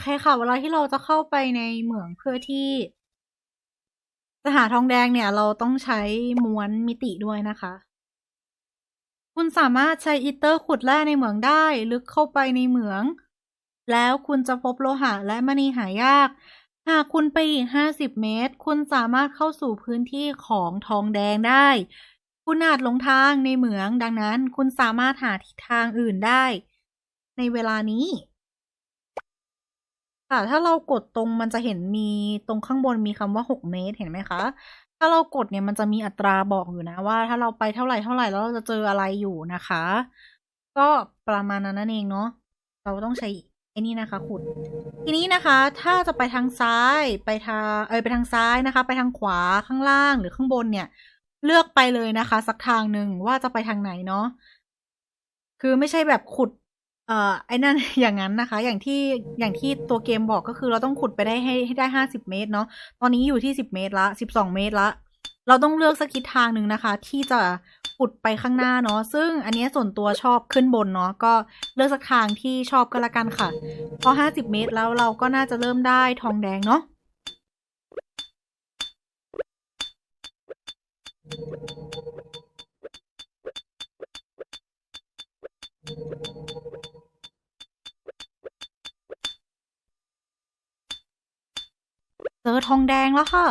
เคค่ะ เวลาที่เราจะเข้าไปในเหมืองเพื่อที่จะหาทองแดงเนี่ย เราต้องใช้ม้วนมิติด้วยนะคะ คุณสามารถใช้อีเตอร์ขุดแร่ในเหมืองได้ ลึกเข้าไปในเหมือง แล้วคุณจะพบโลหะและมณีหายาก หากคุณไปอีก50เมตร คุณสามารถเข้าสู่พื้นที่ของทองแดงได้ คุณอาจหลงทางในเหมืองดังนั้น คุณสามารถหาทิศทางอื่นได้ ในเวลานี้ ค่ะถ้าเรากดตรงมันจะเห็นมีตรงข้างบนมีคำว่า 6 เมตรเห็นไหมคะ ถ้าเรากดเนี่ยมันจะมีอัตราบอกอยู่นะว่า ถ้าเราไปเท่าไหร่เท่าไหร่แล้วเราจะเจออะไรอยู่นะคะ ก็ประมาณนั้นนั่นเองเนาะเราต้องใช้ไอ้นี่นะคะขุด ทีนี้นะคะ ถ้าจะไปทางซ้ายไปทางเอยไปทางซ้ายนะคะ ไปทางขวาข้างล่างหรือข้างบนเนี่ย เลือกไปเลยนะคะ สักทางหนึ่งว่าจะไปทางไหนเนาะคือไม่ใช่แบบขุด เอ่อไอ้นั่น อย่างนั้นนะคะ อย่างที่อย่างที่ตัวเกมบอกก็คือเราต้องขุดไปได้ให้ให้ได้ห้าสิบเมตรเนาะตอนนี้อยู่ที่สิบเมตรละสิบสองเมตรละ เราต้องเลือกสักทิศทางหนึ่งนะคะ ที่จะขุดไปข้างหน้าเนาะซึ่งอันนี้ส่วนตัวชอบขึ้นบนเนาะก็เลือกสักทางที่ชอบก็แล้วกันค่ะ พอห้าสิบเมตรแล้วเราก็น่าจะเริ่มได้ทองแดงเนาะเจอทองแดงแล้วค่ะ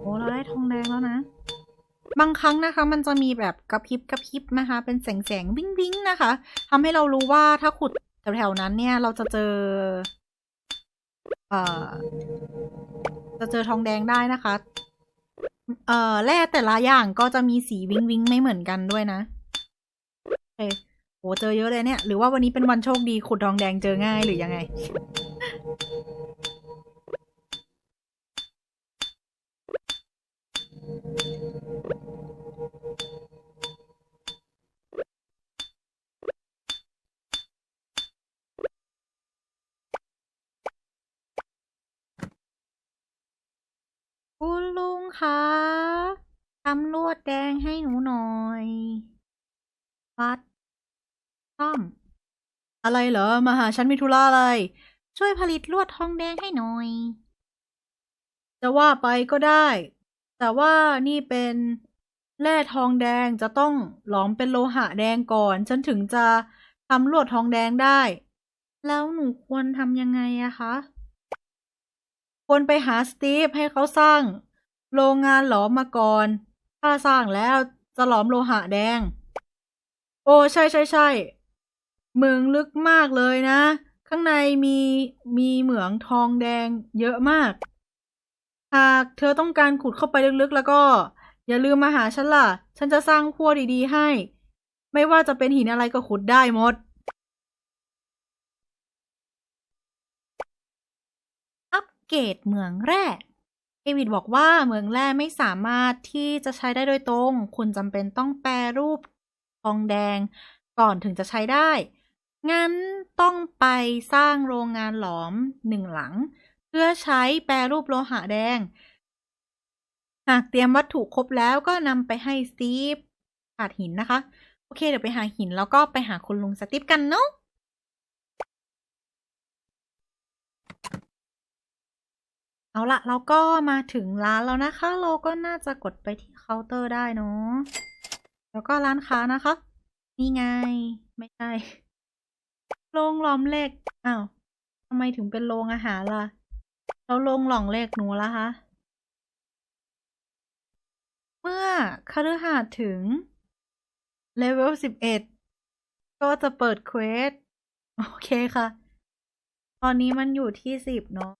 โอ้เราได้ทองแดงแล้วนะ บางครั้งนะคะ มันจะมีแบบกระพริบกระพริบนะคะ เป็นแสงแสงวิ้งวิ้งนะคะทำให้เรารู้ว่าถ้าขุดแถวๆนั้นเนี่ย เราจะเจอ เอ่อ จะเจอทองแดงได้นะคะ เอ่อแร่แต่ละอย่างก็จะมีสีวิ้งวิ้งไม่เหมือนกันด้วยนะโอเคโหเจอเยอะเลยเนี่ย หรือว่าวันนี้เป็นวันโชคดีขุดทองแดงเจอง่ายหรือยังไง คุณลุงคะทำลวดแดงให้หนูหน่อยวัดซ่อม อะไรเหรอ มาหาฉันมีธุระอะไร ช่วยผลิตลวดทองแดงให้หน่อย จะว่าไปก็ได้ แต่ว่านี่เป็นแร่ทองแดงจะต้องหลอมเป็นโลหะแดงก่อน ฉันถึงจะทำลวดทองแดงได้ แล้วหนูควรทำยังไงอะคะ ควรไปหาสตีฟให้เขาสร้าง โรงงานหลอมมาก่อน ถ้าสร้างแล้วจะหลอมโลหะแดง โอ้ใช่ใช่ใช่เมืองลึกมากเลยนะ ข้างในมีมีเหมืองทองแดงเยอะมาก หากเธอต้องการขุดเข้าไปลึกๆ แล้วก็ อย่าลืมมาหาฉันล่ะ ฉันจะสร้างพั่วดีๆให้ ไม่ว่าจะเป็นหินอะไรก็ขุดได้หมด อัป เกรดเหมืองแร่เดวิดบอกว่าเหมืองแร่ไม่สามารถที่จะใช้ได้โดยตรง คุณจำเป็นต้องแปรรูปทองแดงก่อนถึงจะใช้ได้ งั้นต้องไปสร้างโรงงานหลอมหนึ่งหลัง เพื่อใช้แปรรูปโลหะแดง หากเตรียมวัตถุครบแล้วก็นำไปให้สตีฟขาดหินนะคะ โอเค เดี๋ยวไปหาหินแล้วก็ไปหาคุณลุงสตีฟกันเนาะ เอาละเราก็มาถึงร้านแล้วนะคะ เราก็น่าจะกดไปที่เคาน์เตอร์ได้เนาะแล้วก็ร้านค้านะคะ นี่ไง ไม่ใช่โรงหลอมเล็กอ้าวทำไมถึงเป็นโรงอาหารล่ะแล้วโรงหล่อมเล็กหนูล่ะคะ เมื่อคฤหาสน์ถึงเลเวลสิบเอ็ดก็จะเปิดเควส โอเคค่ะ ตอนนี้มันอยู่ที่สิบเนาะ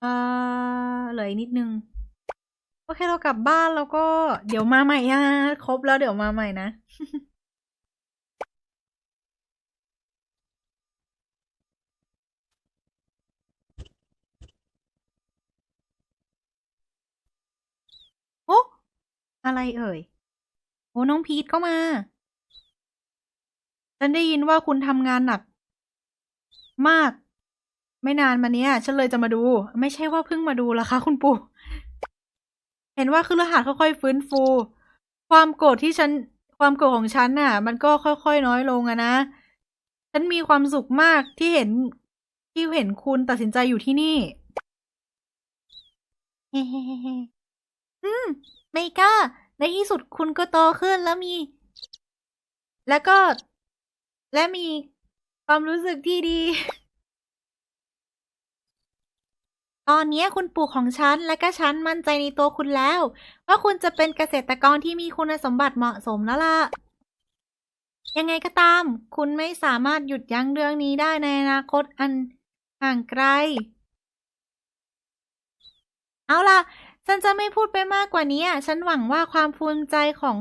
เออเหลืออีกนิดนึง โอเคเรากลับบ้านแล้วก็เดี๋ยวมาใหม่อะครบแล้วเดี๋ยวมาใหม่นะโอ้อะไรเอ่ย โอ้น้องพีทก็มา ฉันได้ยินว่าคุณทำงานหนัก มาก ไม่นานมาเนี้ย ฉันเลยจะมาดู ไม่ใช่ว่าเพิ่งมาดูละคะคุณปู่ เห็นว่าคือรหัสค่อยๆฟื้นฟู ความโกรธที่ฉัน ความโกรธของฉันน่ะ มันก็ค่อยๆน้อยลงอะนะ ฉันมีความสุขมากที่เห็นที่เห็นคุณตัดสินใจอยู่ที่นี่ เฮ้อืม ไม่ก้า ในที่สุดคุณก็โตขึ้นแล้วมี แล้วก็ และมีความรู้สึกที่ดี ตอนนี้คุณปู่ของฉัน และก็ฉันมั่นใจในตัวคุณแล้ว ว่าคุณจะเป็นเกษตรกรที่มีคุณสมบัติเหมาะสมแล้วล่ะ ยังไงก็ตาม คุณไม่สามารถหยุดยั้งเรื่องนี้ได้ในอนาคตอันห่างไกล เอาล่ะ ฉันจะไม่พูดไปมากกว่านี้อะฉันหวังว่าความภูมิใจของ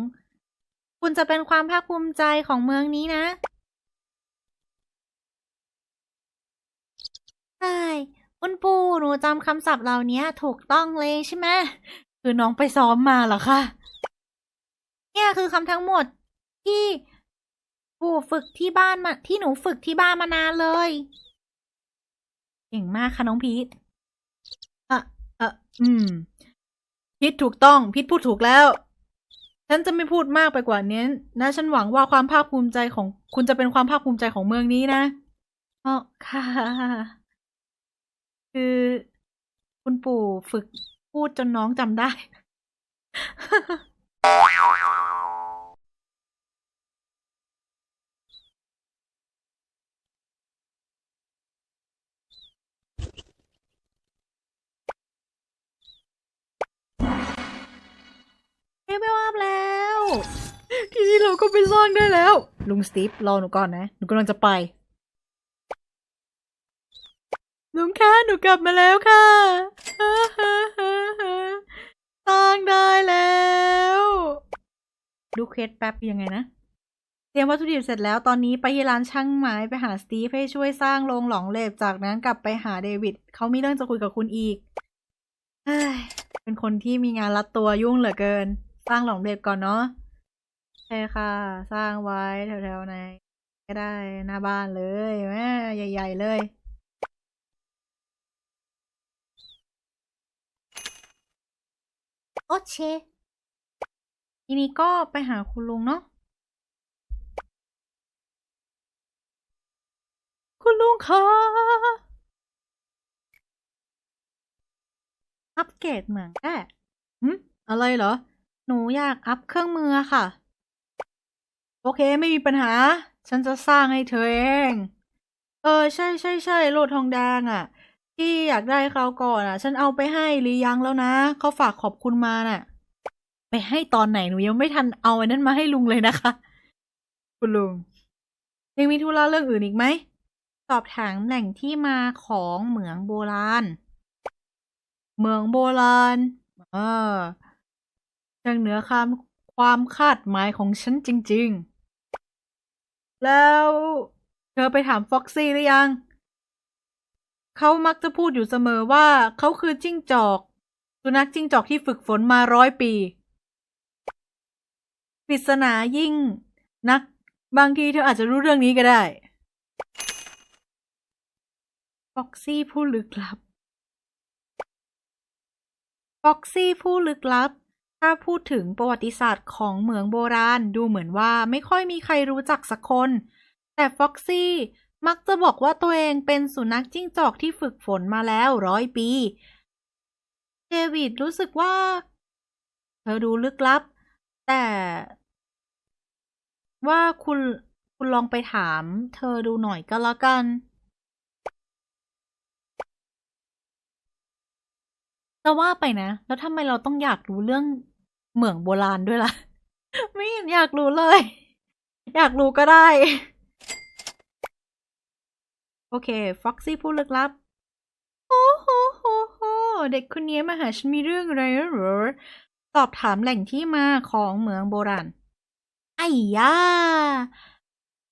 คุณจะเป็นความภาคภูมิใจของเมืองนี้นะใช่ คุณปู่หนูจำคำศัพท์เหล่านี้ถูกต้องเลยใช่ไหมคือน้องไปซ้อมมาเหรอคะเนี่ยคือคำทั้งหมดที่ปู่ฝึกที่บ้านมาที่หนูฝึกที่บ้านมานานเลยเก่งมากค่ะน้องพีทอะเอะอืมพีทถูกต้องพีทพูดถูกแล้ว ฉันจะไม่พูดมากไปกว่านี้นะฉันหวังว่าความภาคภูมิใจของคุณจะเป็นความภาคภูมิใจของเมืองนี้นะอ๋อค่ะ คือคุณปู่ฝึกพูดจนน้องจำได้เฮ้ยไม่ว่าแล้ว ทีนี้เราก็ไปซ่อนได้แล้ว ลุงสตีฟรอหนูก่อนนะ หนูกำลังจะไป ลุงคะหนูกลับมาแล้วค่ะสร้างได้แล้ว ดูเคสแป๊บยังไงนะ เตรียมวัตถุดิบเสร็จแล้วตอนนี้ไปที่ร้านช่างไม้ไปหาสตีฟให้ช่วยสร้างโรงหลองเหลวจากนั้นกลับไปหาเดวิดเขามีเรื่องจะคุยกับคุณอีกเฮ้ยเป็นคนที่มีงานรัดตัวยุ่งเหลือเกิน สร้างหลองเหลวก่อนเนาะใช่ค่ะ สร้างไว้แถวๆไหนก็ได้หน้าบ้านเลยแม่ใหญ่ ๆ เลย โอเคทีนี้ก็ไปหาคุณลุงเนาะ คุณลุงคะอัปเกรดเหมืองแร่หืมอะไรเหรอ หนูอยากอัพเครื่องมือค่ะ โอเคไม่มีปัญหา ฉันจะสร้างให้เธอเอง เออ ใช่ใช่ใช่โลดทองแดงอะ่ะ ที่อยากได้คราวก่อนอะ ฉันเอาไปให้ลียังแล้วนะเขาฝากขอบคุณมาน่ะ ไปให้ตอนไหนหนูยังไม่ทันเอาอันนั้นมาให้ลุงเลยนะคะ คุณลุง ยังมีธุระเรื่องอื่นอีกไหม สอบถามแหล่งที่มาของเหมืองโบราณ เหมืองโบราณ เออช่างเหนือความความคาดหมายของฉันจริง ๆ แล้วเธอไปถามฟ็อกซี่หรือยัง เขามักจะพูดอยู่เสมอว่าเขาคือจิ้งจอก สุนัขจิ้งจอกที่ฝึกฝนมาร้อยปีปริศนายิ่ง นัก บางทีเธออาจจะรู้เรื่องนี้ก็ได้ฟ็อกซี่ผู้ลึกลับฟ็อกซี่ผู้ลึกลับ ถ้าพูดถึงประวัติศาสตร์ของเหมืองโบราณดูเหมือนว่าไม่ค่อยมีใครรู้จักสักคน แต่ฟ็อกซี่ มักจะบอกว่าตัวเองเป็นสุนัขจิ้งจอกที่ฝึกฝนมาแล้วร้อยปี เดวิดรู้สึกว่า เธอดูลึกลับ แต่ว่าคุณคุณลองไปถาม เธอดูหน่อยก็แล้วกัน จะว่าไปนะ แล้วทำไมเราต้องอยากรู้เรื่องเหมืองโบราณด้วยล่ะ ไม่อยากรู้เลย อยากรู้ก็ได้ อเค ฟ็อกซี่ผู้ลึกลับ โอ้โหโหโหเด็กคนนี้มาหาฉันมีเรื่องอะไรหรอสอบถามแหล่งที่มาของเหมืองโบราณ ไอ้ย่า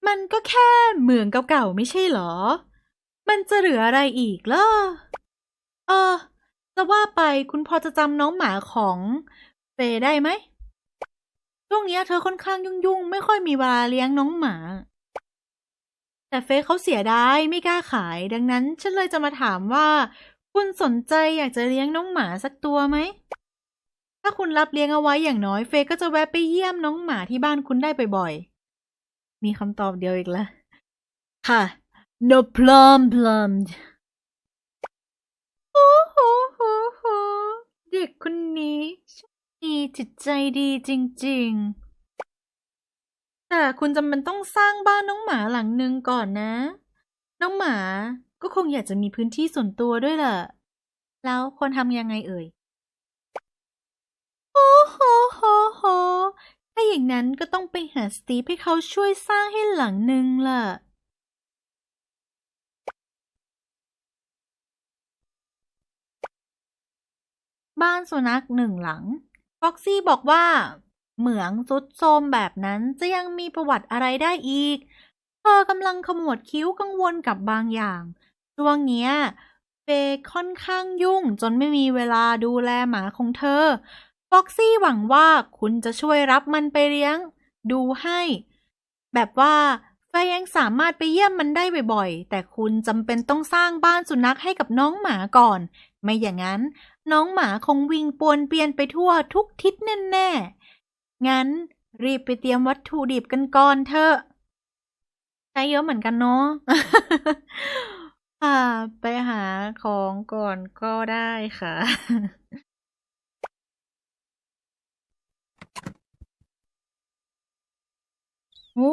มันก็แค่เหมืองเก่าๆไม่ใช่เหรอ มันจะเหลืออะไรอีกล่ะ เออ จะว่าไปคุณพอจะจำน้องหมาของเฟยได้ไหมช่วงเนี้ยเธอค่อนข้างยุ่งๆ ไม่ค่อยมีเวลาเลี้ยงน้องหมา แต่เฟยเขาเสียดายไม่กล้าขาย ดังนั้นฉันเลยจะมาถามว่า คุณสนใจอยากจะเลี้ยงน้องหมาสักตัวไหม ถ้าคุณรับเลี้ยงเอาไว้อย่างน้อยเฟยก็จะแวะไปเยี่ยมน้องหมาที่บ้านคุณได้บ่อยๆ มีคำตอบเดียวอีกล้วค่ะ no problem โอ้โหโหโหเด็กคนนี้ช่างมีจิตใจดีจริง ๆ แต่คุณจำเป็นต้องสร้างบ้านน้องหมาหลังหนึ่งก่อนนะ น้องหมาก็คงอยากจะมีพื้นที่ส่วนตัวด้วยแหละ แล้วควรทำยังไงเอ่ย โอ้โหโหโหถ้าอย่างนั้นก็ต้องไปหาสตีฟให้เขาช่วยสร้างให้หลังหนึ่งล่ะ บ้านสุนัขหนึ่งหลัง ฟ็อกซี่บอกว่า เหมืองซุดโทมแบบนั้นจะยังมีประวัติอะไรได้อีก เธอกำลังขมวดคิ้วกังวลกับบางอย่างช่วงเนี้ยเฟย์ค่อนข้างยุ่งจนไม่มีเวลาดูแลหมาของเธอฟ็อกซี่หวังว่าคุณจะช่วยรับมันไปเลี้ยง ดูให้ แบบว่าเฟย์ยังสามารถไปเยี่ยมมันได้บ่อยๆ แต่คุณจำเป็นต้องสร้างบ้านสุนัขให้กับน้องหมาก่อน ไม่อย่างนั้น น้องหมาคงวิ่งปวนเปียนไปทั่วทุกทิศแน่ๆ งั้นรีบไปเตรียมวัตถุดิบกันก่อนเถอะใช้เยอะเหมือนกันเนาะไปหาของก่อนก็ได้ค่ะ โอ้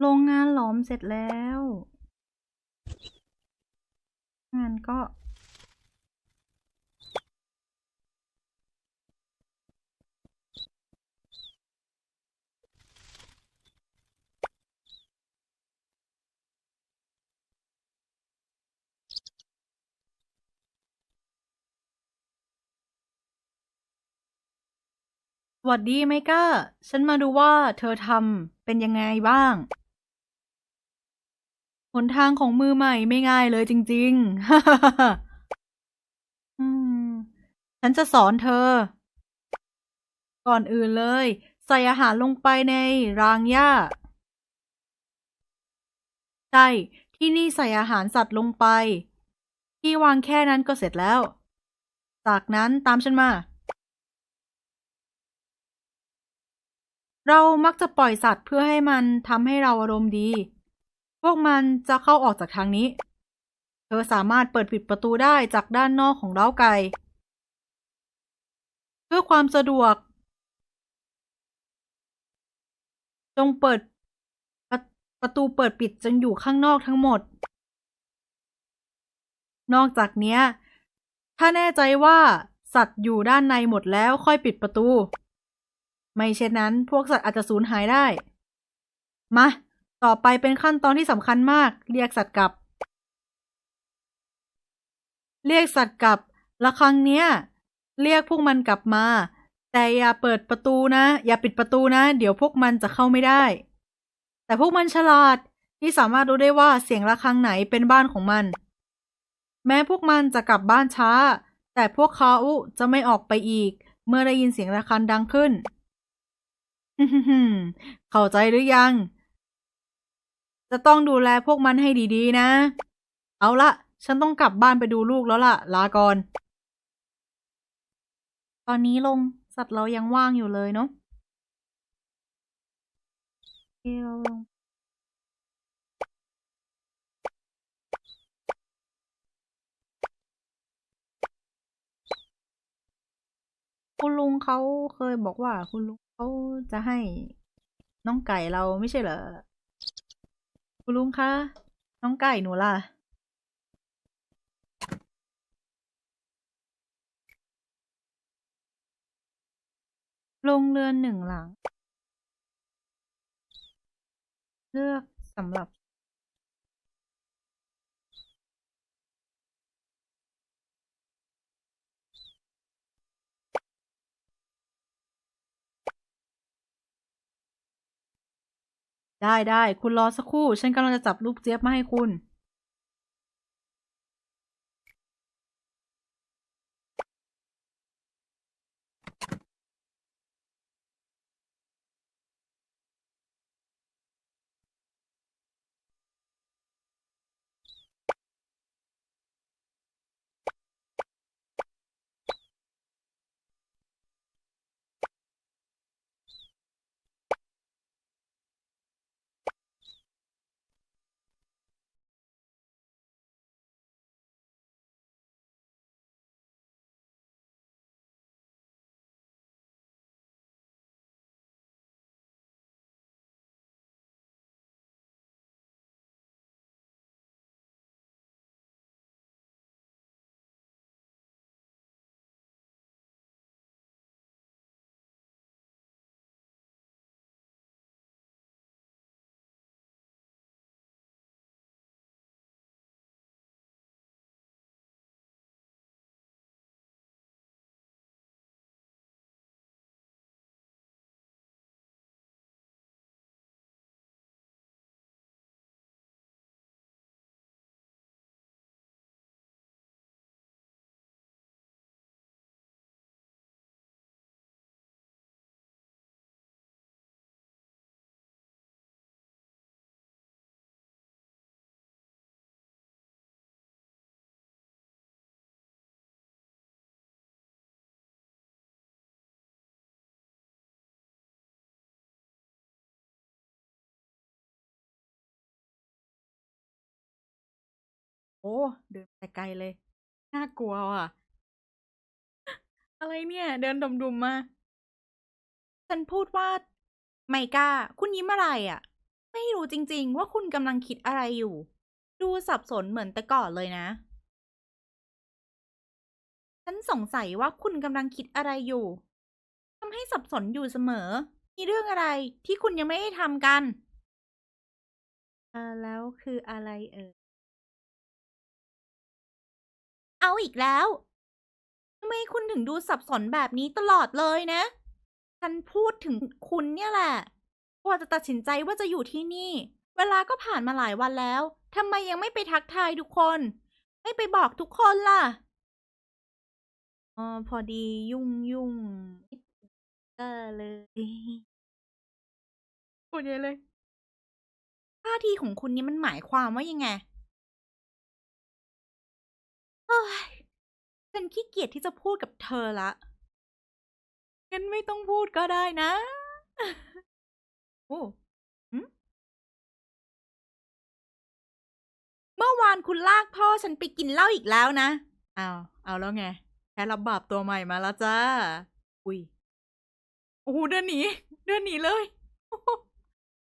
โรงงานหลอมเสร็จแล้ว งานก็ สวัสดีไมก้า ฉันมาดูว่าเธอทำเป็นยังไงบ้าง หนทางของมือใหม่ไม่ง่ายเลยจริงๆ อืม ฉันจะสอนเธอ ก่อนอื่นเลย ใส่อาหารลงไปในรางหญ้า ใช่ ที่นี่ใส่อาหารสัตว์ลงไป ที่วางแค่นั้นก็เสร็จแล้ว จากนั้นตามฉันมา เรามักจะปล่อยสัตว์เพื่อให้มันทำให้เราอารมณ์ดี พวกมันจะเข้าออกจากทางนี้ เธอสามารถเปิดปิดประตูได้จากด้านนอกของเล้าไก่ เพื่อความสะดวก จงเปิดประประตูเปิดปิดจงอยู่ข้างนอกทั้งหมด นอกจากเนี้ยถ้าแน่ใจว่าสัตว์อยู่ด้านในหมดแล้วค่อยปิดประตู ไม่เช่นนั้นพวกสัตว์อาจจะสูญหายได้ มา ต่อไปเป็นขั้นตอนที่สำคัญมาก เรียกสัตว์กลับ เรียกสัตว์กลับ ละครั้งเนี้ย เรียกพวกมันกลับมา แต่อย่าเปิดประตูนะ อย่าปิดประตูนะ เดี๋ยวพวกมันจะเข้าไม่ได้ แต่พวกมันฉลาดที่สามารถรู้ได้ว่าเสียงะระฆังไหนเป็นบ้านของมัน แม้พวกมันจะกลับบ้านช้า แต่พวกเขาจะไม่ออกไปอีก เมื่อได้ยินเสียงะระฆังดังขึ้น เข้าใจหรือยัง จะต้องดูแลพวกมันให้ดีๆ นะ เอาละ ฉันต้องกลับบ้านไปดูลูกแล้วล่ะ ลาก่อน ตอนนี้ลงสัตว์เรายังว่างอยู่เลยเนาะโอเคเราลงคุณลุงเขาเคยบอกว่าคุณลุง เขาจะให้น้องไก่เราไม่ใช่เหรอ คุณลุงคะ น้องไก่หนูล่ะโรงเรือนหนึ่งหลัง เลือกสำหรับ ได้ได้คุณรอสักครู่ ฉันกำลังจะจับลูกเจี๊ยบมาให้คุณ เดินไปไกลเลย น่ากลัวว่ะ อะไรเนี่ย เดินดุมมา ฉันพูดว่า ไมก้า คุณยิ้มอะไรอะ่ะ ไม่รู้จริง ๆ ว่าคุณกำลังคิดอะไรอยู่ ดูสับสนเหมือนแต่ก่อนเลยนะ ฉันสงสัยว่าคุณกำลังคิดอะไรอยู่ทำให้สับสนอยู่เสมอ มีเรื่องอะไรที่คุณยังไม่ได้ทำกันอ่าแล้วคืออะไรเอ่ย เอาอีกแล้วทำไมคุณถึงดูสับสนแบบนี้ตลอดเลยนะ ฉันพูดถึงคุณเนี่ยแหละ กว่าจะตัดสินใจว่าจะอยู่ที่นี่ เวลาก็ผ่านมาหลายวันแล้วทำไมยังไม่ไปทักทายทุกคน ไม่ไปบอกทุกคนล่ะอ๋อพอดียุ่งยุ่งก็เลยพูดเยอะเลยท่าทีของคุณนี่มันหมายความว่ายังไง เฮ้ยฉันขี้เกียจที่จะพูดกับเธอละงั้นไม่ต้องพูดก็ได้นะโอ้เมื่อวานคุณลากพ่อฉันไปกินเหล้าอีกแล้วนะ เอา เอาแล้วไง แค่รับบาปตัวใหม่มาแล้วจ้า อุ้ย โอ้โหเดินหนี เดินหนีเลย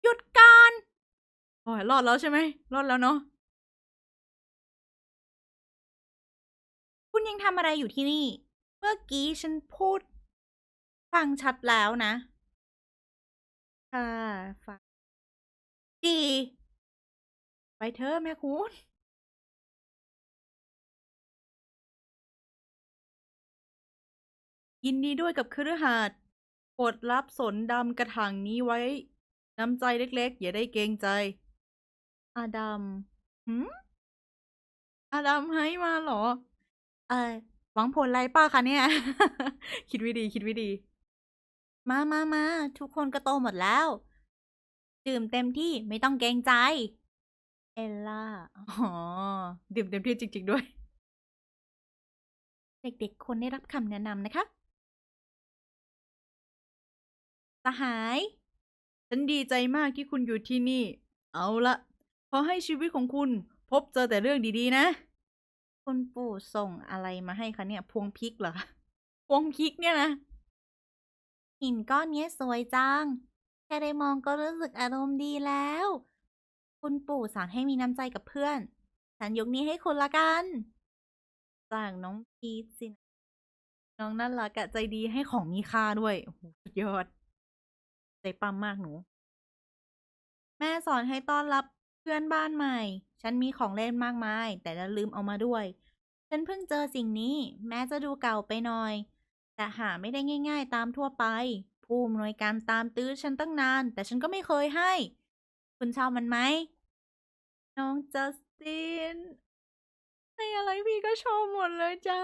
หยุดการ โอ้ยรอดแล้วใช่ไหม รอดแล้วเนาะ คุณยังทำอะไรอยู่ที่นี่ เมื่อกี้ฉันพูด ฟังชัดแล้วนะ ค่ะฟังดี ไปเถอะแม่คุณยินดีด้วยกับคฤหาสน์โปรดรับสนดำกระถางนี้ไว้ น้ำใจเล็กๆ อย่าได้เกรงใจ อาดัมหืมอาดัมให้มาเหรอ เออหวังผลอะไรป้าคะเนี่ย คิดวิดีคิดวิดี มามามาทุกคนก็โตหมดแล้ว ดื่มเต็มที่ไม่ต้องเกรงใจ เอลล่า อ๋อ ดื่มเต็มที่จริง ๆ ด้วย เด็กๆควรได้รับคำแนะนำนะคะ สหาย ฉันดีใจมากที่คุณอยู่ที่นี่ เอาละ ขอให้ชีวิตของคุณพบเจอแต่เรื่องดีๆ นะ คุณปู่ส่งอะไรมาให้คะเนี่ย พวงพริกเหรอ พวงพริกเนี่ยนะ หินก้อนเนี้ยสวยจัง แค่ได้มองก็รู้สึกอารมณ์ดีแล้ว คุณปู่สอนให้มีน้ำใจกับเพื่อน ฉันยกนี้ให้คุณละกัน จากน้องพีชสินะน้องน่ารักอะใจดีให้ของมีค่าด้วยโหสุดยอด ใจปั้มมากหนู แม่สอนให้ต้อนรับ พื่อนบ้านใหม่ ฉันมีของเล่นมากมาย แต่ลืมเอามาด้วย ฉันเพิ่งเจอสิ่งนี้ แม้จะดูเก่าไปหน่อย แต่หาไม่ได้ง่าย ๆ ตามทั่วไป ผู้อำนวยการตามตื้อฉันตั้งนาน แต่ฉันก็ไม่เคยให้ คุณชอบมันไหม น้องจัสตินให้อะไรพี่ก็ชอบหมดเลยจ้า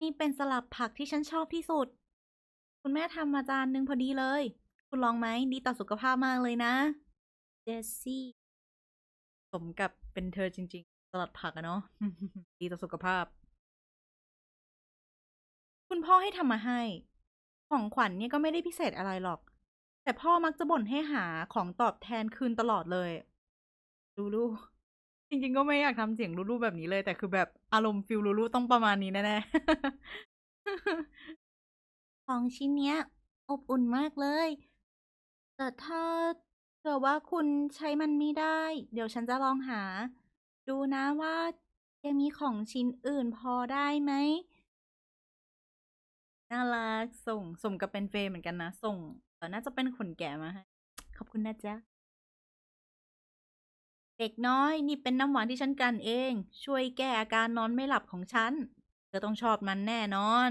นี่เป็นสลับผักที่ฉันชอบที่สุด คุณแม่ทำมาจานหนึ่งพอดีเลย คุณลองไหมดีต่อสุขภาพมากเลยนะเจสซี่สมกับเป็นเธอจริง ๆ สลัดผักอะเนาะดีต่อสุขภาพ คุณพ่อให้ทำมาให้ ของขวัญเนี่ยก็ไม่ได้พิเศษอะไรหรอก แต่พ่อมักจะบ่นให้หาของตอบแทนคืนตลอดเลยลูลูจริงๆก็ไม่อยากทำเสียงลูลูแบบนี้เลย แต่คือแบบอารมณ์ฟิลลูลูต้องประมาณนี้แน่ๆของชิ้นเนี้ย อบอุ่นมากเลย แต่ถ้าเกิดว่าคุณใช้มันไม่ได้ เดี๋ยวฉันจะลองหา ดูนะว่ายังมีของชิ้นอื่นพอได้ไหมน่ารักส่งสมกับเป็นเฟย์เหมือนกันนะ ส่งเออน่าจะเป็นขนแกะมาให้ขอบคุณนะจ๊ะ เด็กน้อยนี่เป็นน้ำหวานที่ฉันกันเอง ช่วยแก้อาการนอนไม่หลับของฉันเธอต้องชอบมันแน่นอน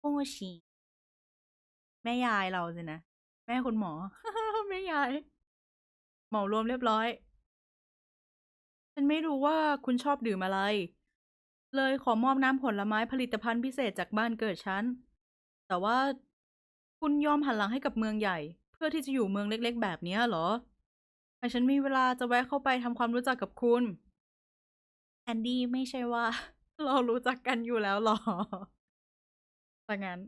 โอชิแม่ยายเราสินะ แม่คุณหมอ แม่ยาย เหมารวมเรียบร้อย ฉันไม่รู้ว่าคุณชอบดื่มอะไร เลยขอมอบน้ำผลไม้ผลิตภัณฑ์พิเศษจากบ้านเกิดฉัน แต่ว่าคุณยอมหันหลังให้กับเมืองใหญ่ เพื่อที่จะอยู่เมืองเล็ก ๆ แบบนี้เหรอแต่ฉันมีเวลาจะแวะเข้าไปทำความรู้จักกับคุณ แอนดี้ไม่ใช่ว่า เรารู้จักกันอยู่แล้วหรอแต่งั้น